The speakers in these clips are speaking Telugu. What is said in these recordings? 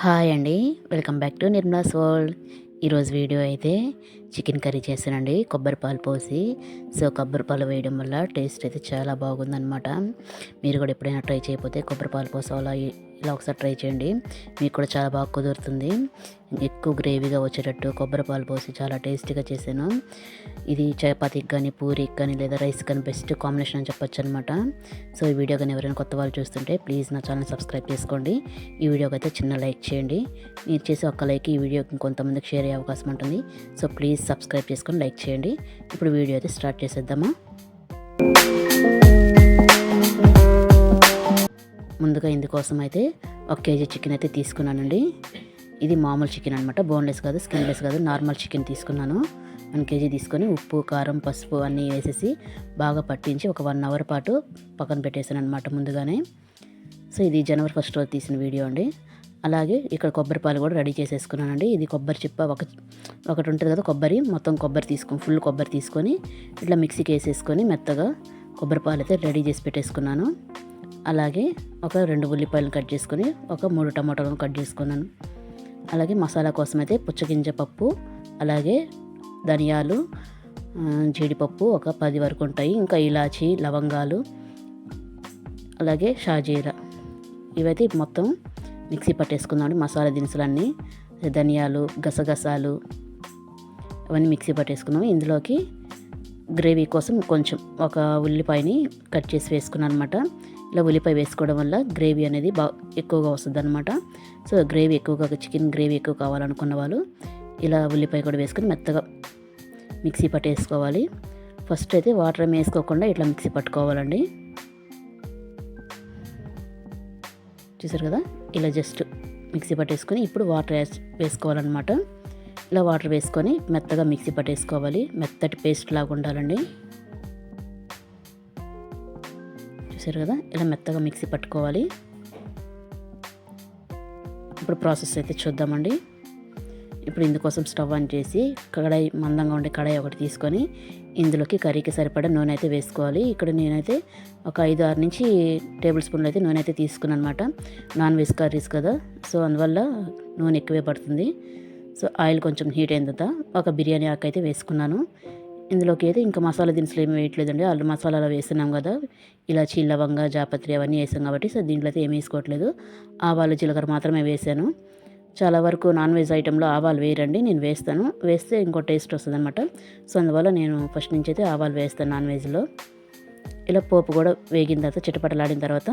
హాయ్ అండి. Welcome back to Nirmala's world. ఈరోజు వీడియో అయితే చికెన్ కర్రీ చేశానండి. కొబ్బరి పాలు పోసి సో కొబ్బరి పాలు వేయడం వల్ల టేస్ట్ అయితే చాలా బాగుందన్నమాట. మీరు కూడా ఎప్పుడైనా ట్రై చేయకపోతే కొబ్బరి పాలు పోసి అలా ఇలా ఒకసారి ట్రై చేయండి. మీకు కూడా చాలా బాగా కుదురుతుంది. ఎక్కువ గ్రేవీగా వచ్చేటట్టు కొబ్బరి పాలు పోసి చాలా టేస్టీగా చేశాను. ఇది చపాతీకి కానీ పూరికి కానీ లేదా రైస్ కానీ బెస్ట్ కాంబినేషన్ అని చెప్పొచ్చు అనమాట సో ఈ వీడియో కానీ ఎవరైనా కొత్త వాళ్ళు చూస్తుంటే ప్లీజ్ నా ఛానల్ సబ్స్క్రైబ్ చేసుకోండి. ఈ వీడియోకి అయితే చిన్న లైక్ చేయండి. మీరు చేసే ఒక్క లైక్ ఈ వీడియోకి కొంతమందికి షేర్ అయ్యే అవకాశం ఉంటుంది. సో ప్లీజ్ సబ్స్క్రైబ్ చేసుకొని లైక్ చేయండి. ఇప్పుడు వీడియో అయితే స్టార్ట్ చేసేద్దామా? ముందుగా ఇందుకోసం అయితే ఒక కేజీ చికెన్ అయితే తీసుకున్నానండి. ఇది మామూలు చికెన్ అనమాట బోన్లెస్ కాదు స్కిన్లెస్ కాదు నార్మల్ చికెన్ తీసుకున్నాను. వన్ కేజీ తీసుకొని ఉప్పు కారం పసుపు అన్నీ వేసేసి బాగా పట్టించి ఒక వన్ అవర్ పాటు పక్కన పెట్టేసాను అనమాట ముందుగానే. సో ఇది జనవరి ఫస్ట్ రోజు తీసిన వీడియో అండి. అలాగే ఇక్కడ కొబ్బరి పాలు కూడా రెడీ చేసేసుకున్నానండి. ఇది కొబ్బరి చిప్ప ఒక ఒకటి ఉంటుంది కదా కొబ్బరి. మొత్తం కొబ్బరి తీసుకొని ఫుల్ కొబ్బరి తీసుకొని ఇట్లా మిక్సీకి వేసేసుకొని మెత్తగా కొబ్బరి పాలు అయితే రెడీ చేసి పెట్టేసుకున్నాను. అలాగే ఒక రెండు ఉల్లిపాయలు కట్ చేసుకొని ఒక మూడు టమాటాలను కట్ చేసుకున్నాను. అలాగే మసాలా కోసం అయితే పుచ్చగింజ పప్పు అలాగే ధనియాలు జీడిపప్పు ఒక పది వరకు ఉంటాయి. ఇంకా ఇలాచి లవంగాలు అలాగే షాజీరా. ఇవైతే మొత్తం మిక్సీ పట్టేసుకుందామండి మసాలా దినుసులన్నీ ధనియాలు గసగసాలు అవన్నీ మిక్సీ పట్టేసుకున్నాము. ఇందులోకి గ్రేవీ కోసం కొంచెం ఒక ఉల్లిపాయని కట్ చేసి వేసుకున్నాను అనమాట ఇలా ఉల్లిపాయ వేసుకోవడం వల్ల గ్రేవీ అనేది బాగా ఎక్కువగా వస్తుంది అనమాట సో గ్రేవీ ఎక్కువగా చికెన్ గ్రేవీ ఎక్కువ కావాలనుకున్న వాళ్ళు ఇలా ఉల్లిపాయ కూడా వేసుకొని మెత్తగా మిక్సీ పట్టేసుకోవాలి ఫస్ట్ అయితే వాటర్ ఏమి వేసుకోకుండా ఇట్లా మిక్సీ పట్టుకోవాలండి. చూసారు కదా? ఇలా జస్ట్ మిక్సీ పట్టేసుకొని ఇప్పుడు వాటర్ వేసుకోవాలన్నమాట. ఇలా వాటర్ వేసుకొని మెత్తగా మిక్సీ పట్టేసుకోవాలి. మెత్తటి పేస్ట్ లాగా ఉండాలండి. చూసారు కదా? ఇలా మెత్తగా మిక్సీ పట్టుకోవాలి. ఇప్పుడు ప్రాసెస్ అయితే చూద్దామండి. ఇప్పుడు ఇందుకోసం స్టవ్ ఆన్ చేసి కడాయి మందంగా ఉండే కడాయి ఒకటి తీసుకొని ఇందులోకి కర్రీకి సరిపడా నూనె అయితే వేసుకోవాలి. ఇక్కడ నేనైతే ఒక ఐదు ఆరు నుంచి టేబుల్ స్పూన్లు అయితే నూనె అయితే తీసుకున్నాను అనమాట నాన్ వెజ్ కర్రీస్ కదా. సో అందువల్ల నూనె ఎక్కువే పడుతుంది. సో ఆయిల్ కొంచెం హీట్ అయిన తర్వాత ఒక బిర్యానీ ఆకు అయితే వేసుకున్నాను. ఇందులోకి అయితే ఇంకా మసాలా దినుసులు ఏమి వేయట్లేదండి. అల్లు మసాలాలు వేస్తున్నాం కదా ఇలా లవంగ జాపత్రి అవన్నీ వేసాం కాబట్టి సో దీంట్లో అయితే ఏమి వేసుకోవట్లేదు. ఆవాలు జీలకర్ర మాత్రమే వేసాను. చాలా వరకు నాన్ వెజ్ ఐటెంలో ఆవాలు వేయరండి నేను వేస్తాను. వేస్తే ఇంకో టేస్ట్ వస్తుంది అనమాట సో అందువల్ల నేను ఫస్ట్ నుంచి అయితే ఆవాలు వేస్తాను నాన్ వెజ్లో. ఇలా పోపు కూడా వేగిన తర్వాత చిటపటలాడిన తర్వాత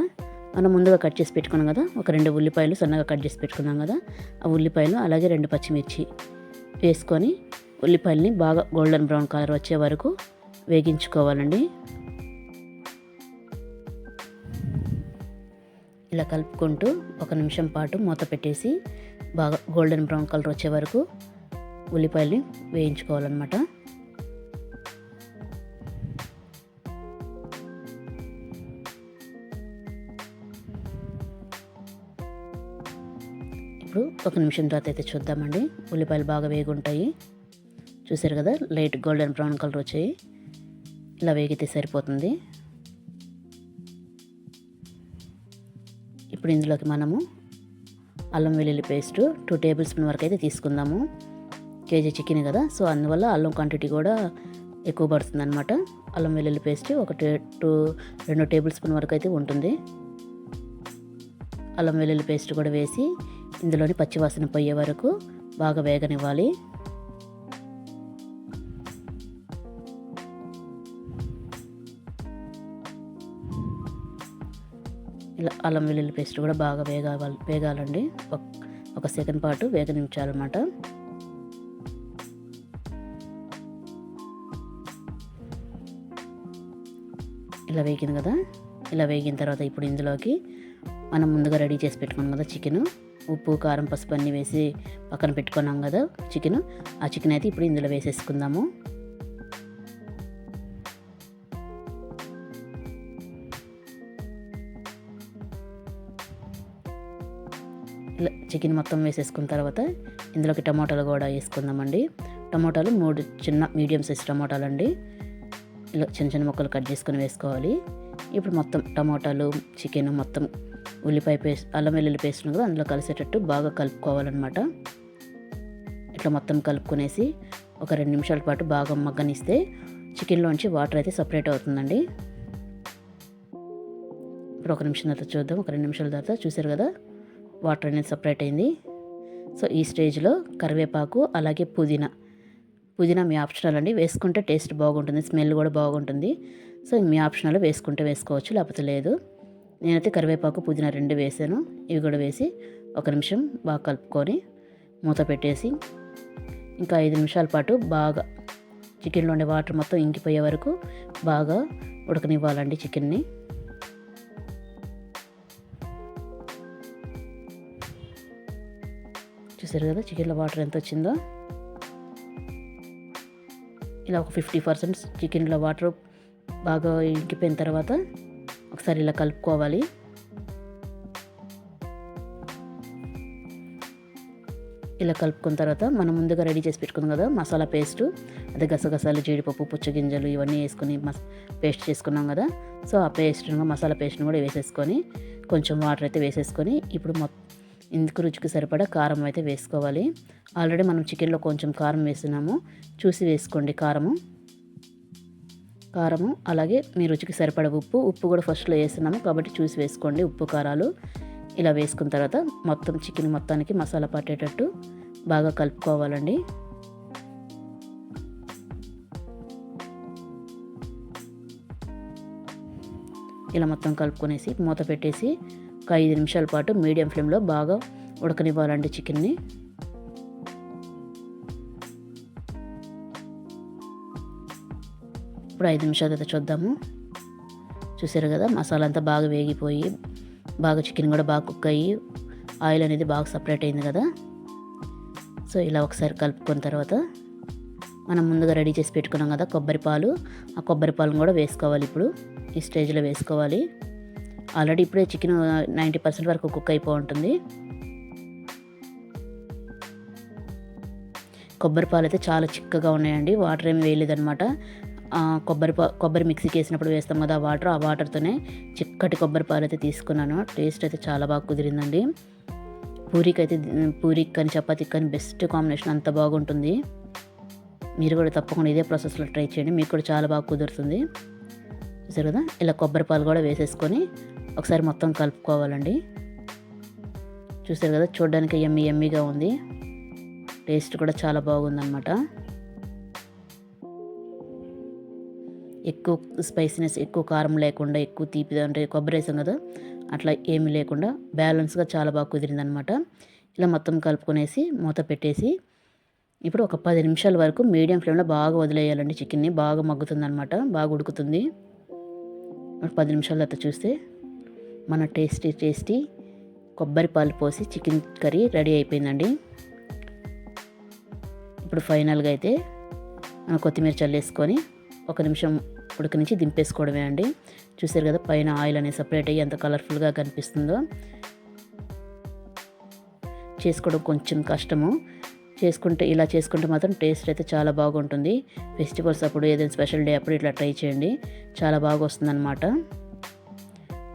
మనం ముందుగా కట్ చేసి పెట్టుకున్నాం కదా ఒక రెండు ఉల్లిపాయలు సన్నగా కట్ చేసి పెట్టుకున్నాం కదా ఆ ఉల్లిపాయలు అలాగే రెండు పచ్చిమిర్చి వేసుకొని ఉల్లిపాయలని బాగా గోల్డెన్ బ్రౌన్ కలర్ వచ్చే వరకు వేగించుకోవాలండి. ఇలా కలుపుకుంటూ ఒక నిమిషం పాటు మూత పెట్టేసి బాగా గోల్డెన్ బ్రౌన్ కలర్ వచ్చే వరకు ఉల్లిపాయల్ని వేయించుకోవాలన్నమాట. ఇప్పుడు ఒక నిమిషం తర్వాత అయితే చూద్దామండి. ఉల్లిపాయలు బాగా వేగుంటాయి. చూసారు కదా లైట్ గోల్డెన్ బ్రౌన్ కలర్ వచ్చాయి. ఇలా వేగితే సరిపోతుంది. ఇప్పుడు ఇందులోకి మనము అల్లం వెల్లుల్లి పేస్ట్ టూ టేబుల్ స్పూన్ వరకు అయితే తీసుకుందాము. కేజీ చికెన్ కదా సో అందువల్ల అల్లం క్వాంటిటీ కూడా ఎక్కువ పడుతుంది అనమాట అల్లం వెల్లుల్లి పేస్ట్ ఒక టూ రెండు టేబుల్ స్పూన్ వరకు అయితే ఉంటుంది. అల్లం వెల్లుల్లి పేస్ట్ కూడా వేసి ఇందులోని పచ్చివాసన పోయే వరకు బాగా వేగనివ్వాలి. ఇలా అల్లం వెల్లుల్లి పేస్ట్ కూడా బాగా వేగాలి వేగాలండి. ఒక సెకండ్ పాటు వేగనించాలన్నమాట. ఇలా వేగింది కదా? ఇలా వేగిన తర్వాత ఇప్పుడు ఇందులోకి మనం ముందుగా రెడీ చేసి పెట్టుకున్నాం కదా చికెను. ఉప్పు కారం పసుపు అన్నీ వేసి పక్కన పెట్టుకున్నాం కదా చికెన్. ఆ చికెన్ అయితే ఇప్పుడు ఇందులో వేసేసుకుందాము. ఇలా చికెన్ మొత్తం వేసేసుకున్న తర్వాత ఇందులోకి టమాటాలు కూడా వేసుకుందామండి. టమాటాలు మూడు చిన్న మీడియం సైజ్ టమాటాలు అండి ఇలా చిన్న చిన్న ముక్కలు కట్ చేసుకొని వేసుకోవాలి. ఇప్పుడు మొత్తం టమాటాలు చికెన్ మొత్తం ఉల్లిపాయ పేస్ట్ అల్లం వెల్లుల్లి పేస్ట్ కదా అందులో కలిసేటట్టు బాగా కలుపుకోవాలన్నమాట. ఇట్లా మొత్తం కలుపుకునేసి ఒక రెండు నిమిషాల పాటు బాగా మగ్గనిస్తే చికెన్లోంచి వాటర్ అయితే సపరేట్ అవుతుందండి. ఇప్పుడు ఒక నిమిషం తర్వాత చూద్దాం. ఒక రెండు నిమిషాల తర్వాత చూసారు కదా వాటర్ అనేది సపరేట్ అయింది. సో ఈ స్టేజ్లో కరివేపాకు అలాగే పుదీనా. పుదీనా మీ ఆప్షనల్ అండి. వేసుకుంటే టేస్ట్ బాగుంటుంది స్మెల్ కూడా బాగుంటుంది. సో మీ ఆప్షనల్ వేసుకుంటే వేసుకోవచ్చు లేకపోతే లేదు. నేనైతే కరివేపాకు పుదీనా రెండు వేసాను. ఇవి కూడా వేసి ఒక నిమిషం బాగా కలుపుకొని మూత పెట్టేసి ఇంకా ఐదు నిమిషాల పాటు బాగా చికెన్లో ఉండే వాటర్ మొత్తం ఇంకిపోయే వరకు బాగా ఉడకనివ్వాలండి చికెన్ని. చూసారు కదా చికెన్లో వాటర్ ఎంత వచ్చిందో? ఇలా ఒక ఫిఫ్టీ పర్సెంట్ చికెన్లో వాటర్ బాగా ఇంకిపోయిన తర్వాత ఒకసారి ఇలా కలుపుకోవాలి. ఇలా కలుపుకున్న తర్వాత మనం ముందుగా రెడీ చేసి పెట్టుకున్నాం కదా మసాలా పేస్ట్ అదే గసగసాలు జీడిపప్పు పుచ్చగింజలు ఇవన్నీ వేసుకుని మస్ పేస్ట్ చేసుకున్నాం కదా సో ఆ పేస్ట్ మసాలా పేస్ట్ను కూడా వేసేసుకొని కొంచెం వాటర్ అయితే వేసేసుకొని ఇప్పుడు ఇందుకు రుచికి సరిపడా కారం అయితే వేసుకోవాలి. ఆల్రెడీ మనం చికెన్లో కొంచెం కారం వేస్తున్నాము చూసి వేసుకోండి కారము. కారము అలాగే మీ రుచికి సరిపడ ఉప్పు. ఉప్పు కూడా ఫస్ట్లో వేస్తున్నాము కాబట్టి చూసి వేసుకోండి ఉప్పు కారాలు. ఇలా వేసుకున్న తర్వాత మొత్తం చికెన్ మొత్తానికి మసాలా పట్టేటట్టు బాగా కలుపుకోవాలండి. ఇలా మొత్తం కలుపుకొనేసి మూత పెట్టేసి ఒక ఐదు నిమిషాల పాటు మీడియం ఫ్లేమ్లో బాగా ఉడకనివ్వాలండి చికెన్ని. ఇప్పుడు ఐదు నిమిషాల అయితే చూద్దాము. చూసారు కదా మసాలా అంతా బాగా వేగిపోయి బాగా చికెన్ కూడా బాగా కుక్ అయ్యి ఆయిల్ అనేది బాగా సపరేట్ అయింది కదా. సో ఇలా ఒకసారి కలుపుకున్న తర్వాత మనం ముందుగా రెడీ చేసి పెట్టుకున్నాం కదా కొబ్బరి పాలు. ఆ కొబ్బరి పాలను కూడా వేసుకోవాలి ఇప్పుడు. ఈ స్టేజ్లో వేసుకోవాలి. ఆల్రెడీ ఇప్పుడే చికెన్ నైంటీ పర్సెంట్ వరకు కుక్ అయిపో ఉంటుంది. కొబ్బరి పాలు అయితే చాలా చిక్కగా ఉన్నాయండి. వాటర్ ఏమి వేయలేదనమాట కొబ్బరి పా కొబ్బరి మిక్సీకి వేసినప్పుడు వేస్తాం కదా ఆ వాటర్ ఆ వాటర్తోనే చిక్కటి కొబ్బరి పాలు అయితే తీసుకున్నాను. టేస్ట్ అయితే చాలా బాగా కుదిరిందండి. పూరికి అయితే పూరికి కానీ చపాతీకి కానీ బెస్ట్ కాంబినేషన్ అంత బాగుంటుంది. మీరు కూడా తప్పకుండా ఇదే ప్రాసెస్లో ట్రై చేయండి మీకు కూడా చాలా బాగా కుదురుతుంది. చూసారు కదా ఇలా కొబ్బరి పాలు కూడా వేసేసుకొని ఒకసారి మొత్తం కలుపుకోవాలండి. చూసారు కదా చూడడానికి ఎమ్మి ఎమ్మిగా ఉంది. టేస్ట్ కూడా చాలా బాగుందన్నమాట. ఎక్కువ స్పైసీనెస్ ఎక్కువ కారం లేకుండా ఎక్కువ తీపి అంటే కొబ్బరి వేసాం కదా అట్లా ఏమీ లేకుండా బ్యాలెన్స్గా చాలా బాగా కుదిరిందనమాట ఇలా మొత్తం కలుపుకునేసి మూత పెట్టేసి ఇప్పుడు ఒక పది నిమిషాల వరకు మీడియం ఫ్లేమ్లో బాగా వదిలేయాలండి చికెన్ని బాగా మగ్గుతుందనమాట బాగా ఉడుకుతుంది. పది నిమిషాల తర్వాత చూస్తే మన టేస్టీ టేస్టీ కొబ్బరి పాలు పోసి చికెన్ కర్రీ రెడీ అయిపోయిందండి. ఇప్పుడు ఫైనల్గా అయితే కొత్తిమీర చల్లేసుకొని ఒక నిమిషం ఉడకనించి దింపేసుకోవడమే అండి. చూసారు కదా పైన ఆయిల్ అనేది సపరేట్ అయ్యి ఎంత కలర్ఫుల్గా కనిపిస్తుందో. చేసుకోవడం కొంచెం కష్టము. చేసుకుంటే ఇలా చేసుకుంటే మాత్రం టేస్ట్ అయితే చాలా బాగుంటుంది. ఫెస్టివల్స్ అప్పుడు ఏదైనా స్పెషల్ డే అప్పుడు ఇట్లా ట్రై చేయండి. చాలా బాగా వస్తుందన్నమాట.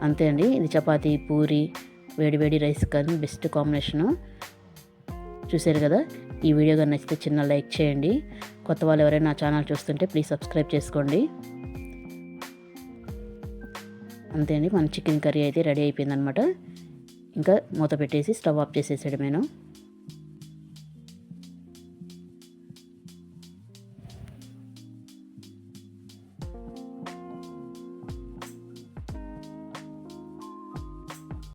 అంతే అండి. ఇది చపాతీ పూరి వేడి వేడి రైస్ కానీ బెస్ట్ కాంబినేషను. చూసారు కదా ఈ వీడియో కానీ నచ్చితే చిన్న లైక్ చేయండి. కొత్త వాళ్ళు ఎవరైనా నా ఛానల్ చూస్తుంటే ప్లీజ్ సబ్స్క్రైబ్ చేసుకోండి. అంతే అండి మన చికెన్ కర్రీ అయితే రెడీ అయిపోయిందనమాట ఇంకా మూత పెట్టేసి స్టవ్ ఆఫ్ చేసేసాడు నేను